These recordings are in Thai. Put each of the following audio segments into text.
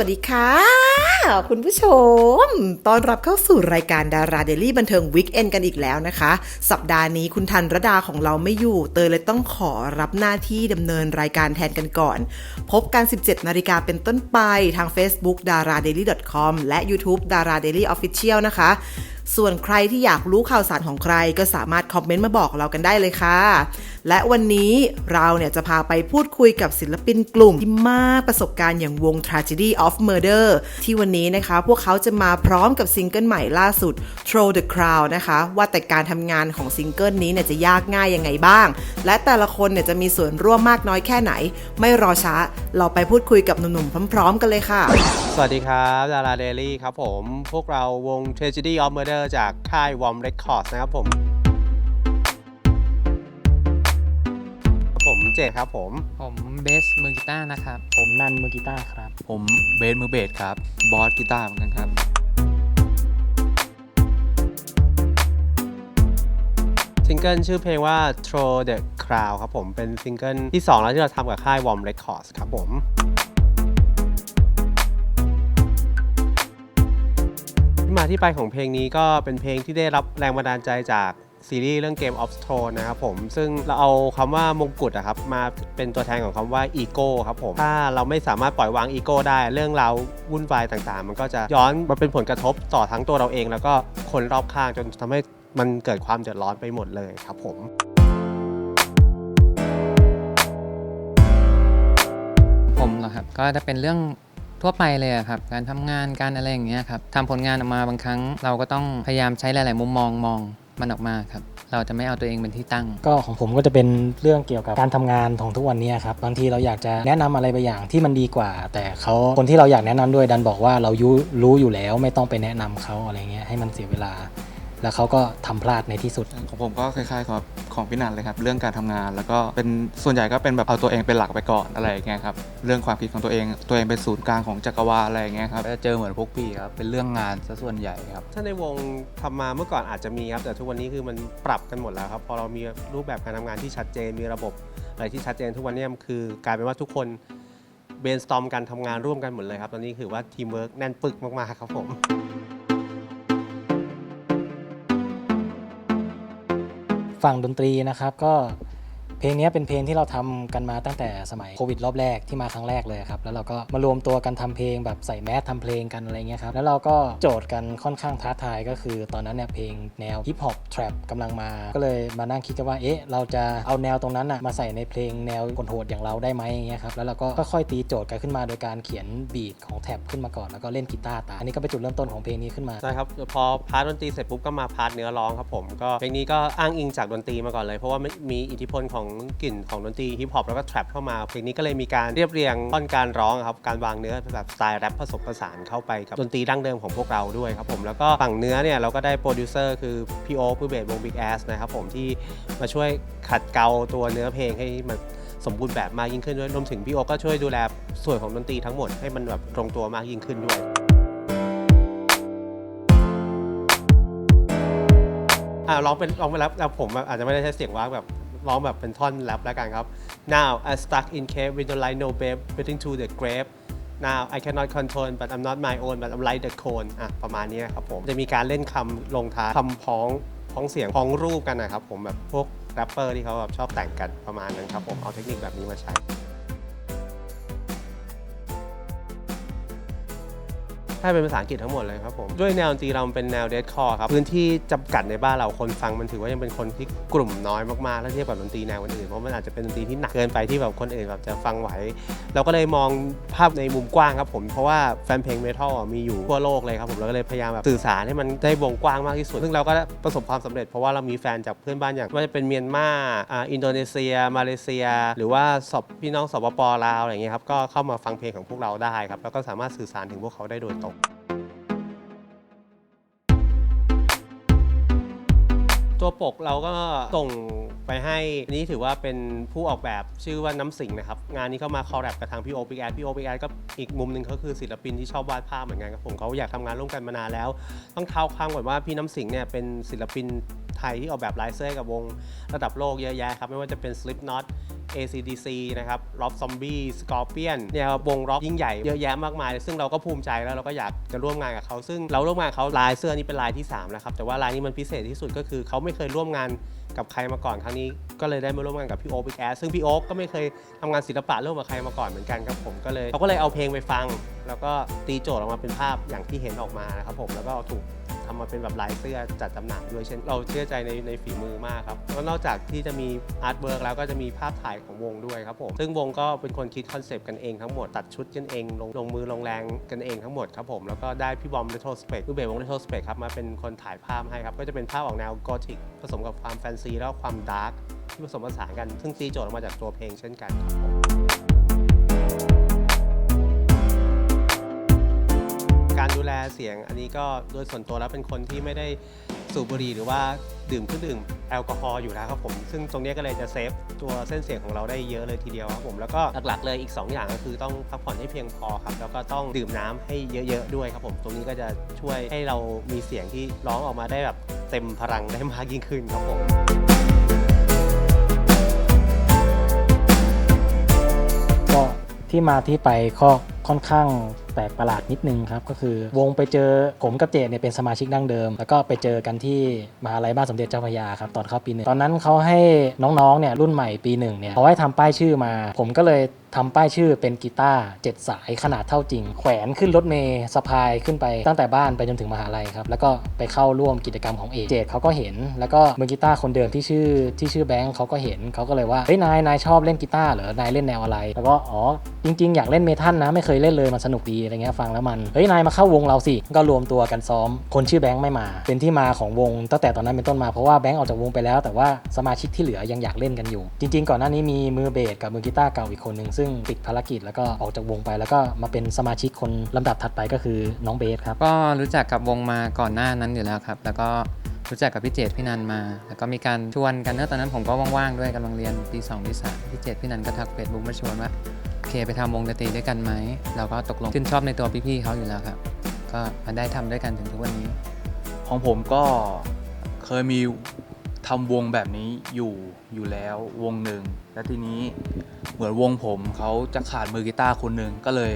สวัสดีค่ะ คุณผู้ชม ตอนรับเข้าสู่รายการดาราเดลี่บันเทิงวิกเอนกันอีกแล้วนะคะ สัปดาห์นี้คุณทันรดาของเราไม่อยู่ เตยเลยต้องขอรับหน้าที่ดำเนินรายการแทนกันก่อน พบกัน 17 นาฬิกาเป็นต้นไปทาง Facebook d a r a d a i l y c o m และ YouTube d a r a Daily Official นะคะ ส่วนใครที่อยากรู้ข่าวสารของใครก็สามารถคอมเมนต์มาบอกเรากันได้เลยค่ะและวันนี้เราเนี่ยจะพาไปพูดคุยกับศิลปินกลุ่มที่มากประสบการณ์อย่างวง Tragedy of Murder ที่วันนี้นะคะ พวกเขาจะมาพร้อมกับซิงเกิลใหม่ล่าสุด Throw the Crowd นะคะ ว่าแต่การทำงานของซิงเกิลนี้เนี่ยจะยากง่ายยังไงบ้าง และแต่ละคนเนี่ยจะมีส่วนร่วมมากน้อยแค่ไหน ไม่รอช้า เราไปพูดคุยกับหนุ่มๆพร้อมๆกันเลยค่ะ สวัสดีครับดาราเดลี่ครับผม พวกเราวง Tragedy of Murder จากค่าย Warm Records นะครับผม ผมเจดครับผม ผมเบสมือกีตาร์นะครับ ผมนันมือกีตาร์ครับ ผมเบสมือเบสครับ บอสกีตาร์เหมือนกันครับ ซิงเกิลชื่อเพลงว่า Throw the Crowd ครับผม เป็นซิงเกิลที่ 2 แล้วที่เราทำกับค่าย Warm Records ครับผมที่มาที่ไปของเพลงนี้ก็เป็นเพลงที่ได้รับแรงบันดาลใจจาก ซีรีส์เรื่อง Game of Throne นะครับผมซึ่งเราเอาคำว่ามงกุฎอะครับมาเป็นตัวแทนของคำว่าอีโก้ครับผมถ้าเราไม่สามารถปล่อยวางอีโก้ได้เรื่องราววุ่นวายต่างๆ มันก็จะย้อนมาเป็นผลกระทบต่อทั้งตัวเราเอง แล้วก็คนรอบข้างจนทำให้มันเกิดความเดือดร้อนไปหมดเลยครับผมผมเหรอครับก็จะเป็นเรื่องทั่วไปเลยอะครับการทำงานการอะไรอย่างเงี้ยครับทำผลงานออกมาบางครั้ง เราก็ต้องพยายามใช้หลาย ๆ มุมมองมอง มันออกมาครับ เราจะไม่เอาตัวเองเป็นที่ตั้ง ก็ของผมก็จะเป็นเรื่องเกี่ยวกับการทำงานของทุกวันนี้ครับบางทีเราอยากจะแนะนำอะไรบางอย่างที่มันดีกว่า แต่เขาคนที่เราอยากแนะนำด้วยดันบอกว่าเรายุรู้อยู่แล้วไม่ต้องไปแนะนำเขาอะไรเงี้ยให้มันเสียเวลา แล้วเขาก็ทำพลาดในที่สุด ของผมก็คล้ายๆกับของพี่นันเลยครับ เรื่องการทำงานแล้วก็เป็นส่วนใหญ่ก็เป็นแบบเอาตัวเองเป็นหลักไปก่อนอะไรอย่างเงี้ยครับเรื่องความคิดของตัวเองตัวเองเป็นศูนย์กลางของจักรวาลอะไรอย่างเงี้ยครับก็จะเจอเหมือนพวกพี่ครับเป็นเรื่องงานซะส่วนใหญ่ครับถ้าในวงทำมาเมื่อก่อนอาจจะมีครับแต่ทุกวันนี้คือมันปรับกันหมดแล้วครับพอเรามีรูปแบบการทำงานที่ชัดเจนมีระบบอะไรที่ชัดเจนทุกวันนี้มันคือกลายเป็นว่าทุกคนเบนสตอมการทำงานร่วมกันหมดเลยครับ ตอนนี้คือว่าทีมเวิร์กแน่นปึกมาก ๆ ครับผม ฝั่งดนตรีนะครับ ก็ เพลงนี้เป็นเพลงที่เราทำกันมาตั้งแต่สมัยโควิดรอบแรกที่มาครั้งแรกเลยครับ แล้วเราก็มารวมตัวกันทำเพลงแบบใส่แมสทำเพลงกันอะไรเงี้ยครับ แล้วเราก็โจทย์กันค่อนข้างท้าทายก็คือตอนนั้นเนี่ยเพลงแนวฮิปฮอปทร p กำลังมา ก็เลยมานั่งคิดกันว่า เอ๊ะ เราจะเอาแนวตรงนั้นอะมาใส่ในเพลงแนวกลโหดอย่างเราได้ไหมอย่างเงี้ยครับ แล้วเราก็ค่อยๆตีโจทย์กันขึ้นมาโดยการเขียนบีทของแท็บขึ้นมาก่อนแล้วก็เล่นกีตาร์ตามอันนี้ก็เป็นจุดเริ่มต้นของเพลงนี้ขึ้นมา ใช่ครับ พอพาร์ทดนตรีเสร็จปุ๊บก็มาพาร์ทเนื้อร้องครับผม ก็เพลงนี้ก็อ้างอิงจากดนตรีมาก่อนเลย เพราะว่ามันมีอิทธิพลของกลิ่นของดนตรีฮิปฮอปแล้วก็แทร็ปเข้ามาเพลงนี้ก็เลยมีการเรียบเรียงท่อนการร้องครับการวางเนื้อแบบสไตล์แรปผสมผสานเข้าไปกับดนตรีดั้งเดิมของพวกเราด้วยครับผมแล้วก็ฝั่งเนื้อเนี่ยเราก็ได้โปรดิวเซอร์คือพี่โอ๊คผู้เบสวง Big Ass นะครับผมที่มาช่วยขัดเกลาตัวเนื้อเพลงให้มันสมบูรณ์แบบมากยิ่งขึ้นด้วยรวมถึงพี่โอ๊คก็ช่วยดูแลส่วนของดนตรีทั้งหมดให้มันแบบตรงตัวมากยิ่งขึ้นด้วยอ่าร้องเป็นร้องเป็นแรปแล้วผมอาจจะไม่ได้ใช้เสียงว้างแบบ ร้องแบบเป็นท่อนแรปแล้วกันครับ now I stuck in cave with the light no babe waiting to the grave now I cannot control but I'm not my own but I'm like the cone อะประมาณนี้ครับผมจะมีการเล่นคำลงท้ายคำพ้องพ้องเสียงพ้องรูปกันนะครับผมแบบพวกแรปเปอร์ที่เขาแบบชอบแต่งกันประมาณนั้นครับผมเอาเทคนิคแบบนี้มาใช้ ถ้าเป็นภาษาอังกฤษทั้งหมดเลยครับผมด้วยแนวดนตรีเราเป็นแนวเด d คอร์ครับพื้นที่จำกัดในบ้านเราคนฟังมันถือว่ายังเป็นคนที่กลุ่มน้อยมากๆถ้าเทียบกับดนตรีแนวอื่นเพราะมันอาจจะเป็นดนตรีที่หนักเกินไปที่แบบคนอื่นแบบจะฟังไหว เราก็เลยมองภาพในมุมกว้างครับผมเพราะว่าแฟนเพลงเมทัลมีอยู่ทั่วโลกเลยครับผมเราก็เลยพยายามแบบสื่อสารให้มันได้วงกว้างมากที่สุด ซึ่งเราก็ประสบความสำเร็จเพราะว่าเรามีแฟนจากเพื่อนบ้านอย่างว่าจะเป็นเมียนมาอินโดนีเซีย มาเลเซีย หรือว่าสอบพี่น้องสปปลาวอะไรอย่างเงี้ยครับก็เข้ามาฟังเพลงของพวกเราได้ครับแล้วก็สามารถสื่อสารถึงพวกเขาได้โดยตรง ตัวปกเราก็ส่งไปให้อันนี้ถือว่าเป็นผู้ออกแบบชื่อว่าน้ำสิงนะครับ งานนี้เข้ามาคอลแลบกับทางพี่โอปิกแอดพี่โอปิกแอดก็อีกมุมหนึ่งเขาคือศิลปินที่ชอบวาดภาพเหมือนกันครับผมเขาอยากทำงานร่วมกันมานานแล้ว ต้องเท้าความก่อนว่าพี่น้ำสิงเนี่ยเป็นศิลปิน ไทยที่ออกแบบลายเสื้อกับวงระดับโลกเยอะแยะครับ ไม่ว่าจะเป็น Slipknot ACDC นะครับ Rob Zombie Scorpion เนี่ยวงร็อกยิ่งใหญ่เยอะแยะมากมาย ซึ่งเราก็ภูมิใจแล้วเราก็อยากจะร่วมงานกับเขา ซึ่งเราร่วมงานเขาลายเสื้อนี้เป็นลายที่3แล้วครับ แต่ว่าลายนี้มันพิเศษที่สุดก็คือเขาไม่เคยร่วมงานกับใครมาก่อนครั้งนี้ก็เลยได้มาร่วมงานกับพี่โอ๊คพี่แอสซึ่งพี่โอ๊คก็ไม่เคยทำงานศิลปะร่วมกับใครมาก่อนเหมือนกันครับผมก็เลยเขาก็เลยเอาเพลงไปฟัง แล้วก็ตีโจทย์ออกมาเป็นภาพอย่างที่เห็นออกมานะครับผมแล้วก็ถูก ทำมาเป็นแบบลายเสื้อจัดจำหน่ายด้วยเช่น เราเชื่อใจในในฝีมือมากครับแล้วนอกจากที่จะมีอาร์ตเวิร์กแล้วก็จะมีภาพถ่ายของวงด้วยครับผมซึ่งวงก็เป็นคนคิดคอนเซปต์กันเองทั้งหมดตัดชุดกันเองลงลงมือลงแรงกันเองทั้งหมดครับผมแล้วก็ได้พี่บอมเรโทรสเปกรูเบสวงเรโทรสเปกครับมาเป็นคนถ่ายภาพให้ครับก็จะเป็นภาพออกแนวกอธิกผสมกับความแฟนซีแล้วความดาร์กที่ผสมผสานกัน ซึ่งตีโจทย์ออกมาจากตัวเพลงเช่นกันครับผม ดูแลเสียง อันนี้ก็โดยส่วนตัวแล้วเป็นคนที่ไม่ได้สูบบุหรี่หรือว่าดื่มเครื่องดื่มแอลกอฮอล์อยู่แล้วครับผม ซึ่งตรงนี้ก็เลยจะเซฟตัวเส้นเสียงของเราได้เยอะเลยทีเดียวครับผม แล้วก็หลักๆเลยอีก 2 อย่างก็คือต้องพักผ่อนให้เพียงพอครับ แล้วก็ต้องดื่มน้ำให้เยอะๆด้วยครับผม ตรงนี้ก็จะช่วยให้เรามีเสียงที่ร้องออกมาได้แบบเต็มพลังได้มากยิ่งขึ้นครับผมก็ที่มาที่ไปก็ค่อนข้าง ปลกประหลาดนิดนึงครับ ก็คือวงไปเจอผมกับเจดเนี่ยเป็นสมาชิกดั้งเดิม แล้วก็ไปเจอกันที่มหาลัยบ้านสมเด็จเจ้าพระยาครับตอนเข้าปีหนึ่งตอนนั้นเขาให้น้องๆเนี่ยรุ่นใหม่ปีหนึ่งเนี่ยเขาให้ทำป้ายชื่อมา ผมก็เลยทำป้ายชื่อเป็นกีตาร์เจ็ดสายขนาดเท่าจริง แขวนขึ้นรถเมย์สะพายขึ้นไปตั้งแต่บ้านไปจนถึงมหาลัยครับ แล้วก็ไปเข้าร่วมกิจกรรมของเอกเจดเขาก็เห็น แล้วก็มือกีตาร์คนเดิมที่ชื่อที่ชื่อแบงค์เขาก็เห็นเขาก็เลยว่าเฮ้ยนายนายชอบเล่นกีตาร์เหรอนายเล่นแนวอะไร แล้วก็อ๋อจริง ๆ อยากเล่นเมทัลนะไม่เคยเล่นเลยมันสนุกดีอะไรเงี้ยฟังแล้วมันเฮ้ยนายมาเข้าวงเราสิก็รวมตัวกันซ้อม คนชื่อแบงค์ไม่มา เป็นที่มาของวงตั้งแต่ตอนนั้นเป็นต้นมาเพราะว่าแบงค์ออกจากวงไปแล้ว แต่ว่าสมาชิกที่เหลือยังอยากเล่นกันอยู่ จริง ๆ ก่อนหน้านี้มีมือเบสกับมือกีตาร์เก่าอีกคนหนึ่งซึ่งติดภารกิจแล้วก็ออกจากวงไปแล้วก็มาเป็นสมาชิกคนลำดับถัดไปก็คือน้องเบสครับก็รู้จักกับวงมาก่อนหน้านั้นอยู่แล้วครับแล้วก็รู้จักกับพี่เจตพี่นันมา แล้วก็มีการชวนกันเนอะตอนนั้นผมก็ว่างๆด้วยกำลังเรียนปี2ปี3พี่เจตพี่นันก็ทักเฟซบุ๊กมาชวนว่า เคไปทำวงดนตรีด้วยกันไหม เราก็ตกลงชื่นชอบในตัวพี่ๆเขาอยู่แล้วครับ ก็มาได้ทำด้วยกันถึงทุกวันนี้ ของผมก็เคยมีทำวงแบบนี้อยู่อยู่แล้ววงหนึ่งแล้วทีนี้เหมือนวงผมเขาจะขาดมือกีตาร์คนหนึ่งก็เลย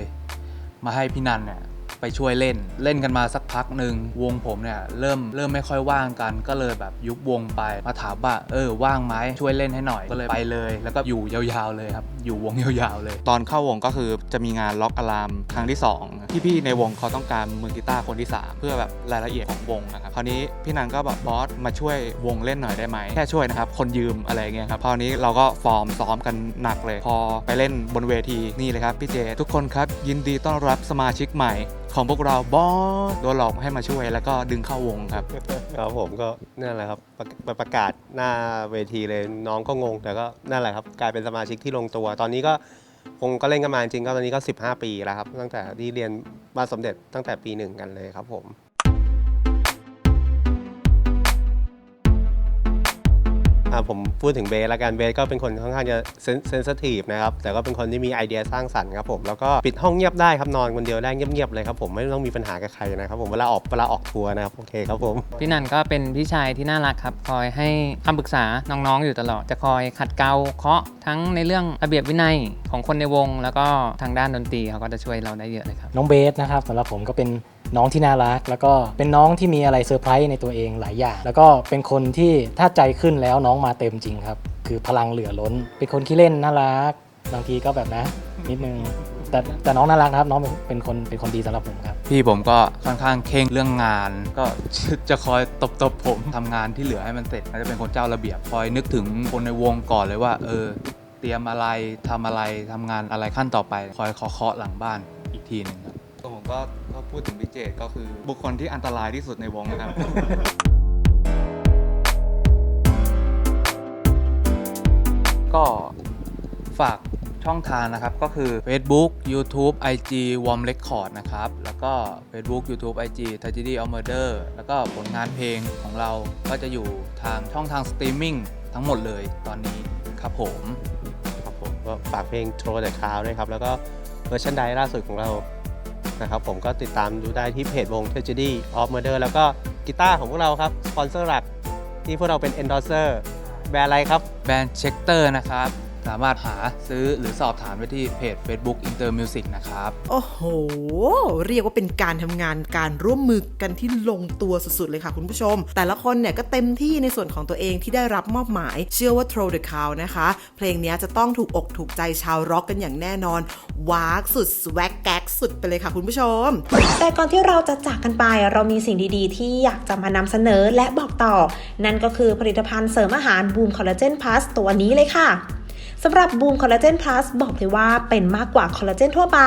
มาให้พี่นันเนี่ย ไปช่วยเล่น เล่นกันมาสักพักหนึ่งวงผมเนี่ยเริ่มเริ่มไม่ค่อยว่างกันก็เลยแบบยุบวงไปมาถามว่าเออว่างไหมช่วยเล่นให้หน่อยก็เลยไปเลย แล้วก็อยู่ยาวๆเลยครับอยู่วงยาวๆเลย ตอนเข้าวงก็คือจะมีงานล็อกอะลามครั้งที่2พี่ในวงเขาต้องการมือกีตาร์คนที่ 3 เพื่อแบบรายละเอียดของวงนะครับคราวนี้พี่นันก็แบบบอสมาช่วยวงเล่นหน่อยได้ไหมแค่ช่วยนะครับคนยืมอะไรเงี้ยครับคราวนี้เราก็ฟอร์มซ้อมกันหนักเลย พอไปเล่นบนเวทีนี่เลยครับพี่เจ ทุกคนครับยินดีต้อนรับสมาชิกใหม่ของพวกเราบอสโดนหลอกให้มาช่วย แล้วก็ดึงเข้าวงครับ ครับผมก็นั่นแหละครับประไปประกาศหน้าเวทีเลยน้องก็งง แต่ก็นั่นแหละครับกลายเป็นสมาชิกที่ลงตัว ตอนนี้ก็คงก็เล่นกันมาจริงๆก็ตอนนี้ก็ 15 ปีแล้วครับตั้งแต่ที่เรียนบ้านสมเด็จตั้งแต่ปีหนึ่งกันเลยครับผม อ่าผมพูดถึงเบสละกันเบสก็เป็นคนค่อนข้างจะเซนซิทีฟนะครับแต่ก็เป็นคนที่มีไอเดียสร้างสรรค์ครับผมแล้วก็ปิดห้องเงียบได้ครับนอนคนเดียวได้เงียบๆเลยครับผมไม่ต้องมีปัญหากับใครนะครับผมเวลาออกเวลาออกทัวร์นะครับโอเคครับผมพี่นันก็เป็นพี่ชายที่น่ารักครับคอยให้คำปรึกษาน้องๆอยู่ตลอด จะคอยขัดเกลาเคาะทั้งในเรื่องระเบียบวินัยของคนในวง แล้วก็ทางด้านดนตรีเขาก็จะช่วยเราได้เยอะเลยครับน้องเบสนะครับสำหรับผมก็เป็น น้องที่น่ารัก แล้วก็เป็นน้องที่มีอะไรเซอร์ไพรส์ในตัวเองหลายอย่าง แล้วก็เป็นคนที่ถ้าใจขึ้นแล้วน้องมาเต็มจริงครับ คือพลังเหลือล้น เป็นคนขี้เล่นน่ารัก บางทีก็แบบนะ นิดนึง แต่แต่น้องน่ารักนะครับ น้องเป็นคนเป็นคนดีสำหรับผมครับ พี่ผมก็ค่อนข้างเข่งเรื่องงาน ก็จะคอยตบตบๆผมทำงานที่เหลือให้มันเสร็จก็จะเป็นคนเจ้าระเบียบคอยนึกถึงคนในวงก่อนเลยว่า เออ เตรียมอะไรทำอะไรทำงานอะไรขั้นต่อไป คอยเคาะๆหลังบ้านอีกทีหนึ่งครับ ผมก็ก็พูดถึงพี่เจตก็คือบุคคลที่อันตรายที่สุดในวงนะครับ ก็ฝากช่องทางนะครับ ก็คือ Facebook YouTube IG Warm Record นะครับ แล้วก็ Facebook YouTube IG Tragedy of Murder แล้วก็ผลงานเพลงของเราก็จะอยู่ทางช่องทางสตรีมมิ่งทั้งหมดเลยตอนนี้ครับผม ครับผมก็ฝากเพลง Throw the Cloud ด้วยครับ แล้วก็เวอร์ชันไดล่าสุดของเรา นะครับผมก็ติดตามดูได้ที่เพจวง Tragedy of Murder แล้วก็กีตาร์ของพวกเราครับ สปอนเซอร์หลักที่พวกเราเป็น endorser แบรนด์อะไรครับ แบรนด์เช็คเตอร์นะครับ สามารถหาซื้อหรือสอบถามได้ที่เพจ Facebook Inter Music นะครับ โอ้โห เรียกว่าเป็นการทำงานการร่วมมือกันที่ลงตัวสุดๆ เลยค่ะคุณผู้ชม แต่ละคนเนี่ยก็เต็มที่ในส่วนของตัวเองที่ได้รับมอบหมาย เชื่อว่า Throw the Cow นะคะ เพลงเนี้ยจะต้องถูกอกถูกใจชาวร็อกกันอย่างแน่นอนวากสุดสวักแก๊กสุดไปเลยค่ะคุณผู้ชม แต่ก่อนที่เราจะจากกันไปเรามีสิ่งดีๆ ที่อยากจะมานำเสนอและบอกต่อ นั่นก็คือผลิตภัณฑ์เสริมอาหารบูมคอลลาเจนพลัสตัวนี้เลยค่ะ สำหรับบูมคอลลาเจนพลัสบอกเลยว่าเป็นมากกว่าคอลลาเจนทั่วไป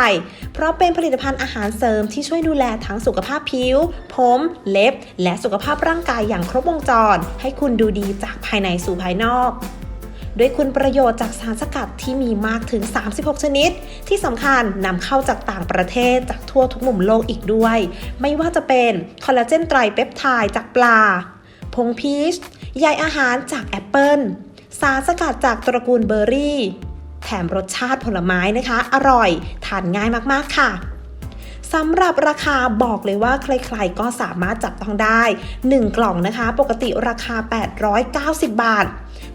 เพราะเป็นผลิตภัณฑ์อาหารเสริมที่ช่วยดูแลทั้งสุขภาพผิว ผม เล็บ และสุขภาพร่างกายอย่างครบวงจร ให้คุณดูดีจากภายในสู่ภายนอกด้วยคุณประโยชน์จากสารสกัดที่มีมากถึง 36 ชนิด ที่สำคัญนำเข้าจากต่างประเทศจากทั่วทุกมุมโลกอีกด้วย ไม่ว่าจะเป็นคอลลาเจนไตรเปปไทด์จากปลา พงพีชใยอาหารจากแอปเปิล สารสกัดจากตระกูลเบอร์รี่ แถมรสชาติผลไม้นะคะ อร่อย ทานง่ายมากๆค่ะสำหรับราคาบอกเลยว่าใครๆก็สามารถจับต้องได้ 1 กล่องนะคะ ปกติราคา 890 บาท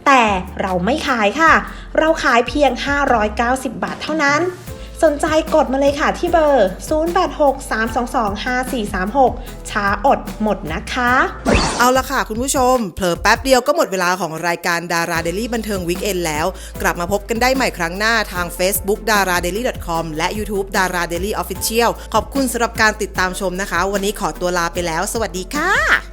แต่เราไม่ขายค่ะ เราขายเพียง 590 บาทเท่านั้น สนใจกดมาเลยค่ะที่เบอร์ 0863225436 ช้าอดหมดนะคะ เอาละค่ะคุณผู้ชม เผลอแป๊บเดียวก็หมดเวลาของรายการดาราเดลี่บันเทิงวิกเอนแล้ว กลับมาพบกันได้ใหม่ครั้งหน้าทาง Facebook d a r a d a i l y c o m และ YouTube d a r a d a i l y Official ขอบคุณสำหรับการติดตามชมนะคะ วันนี้ขอตัวลาไปแล้ว สวัสดีค่ะ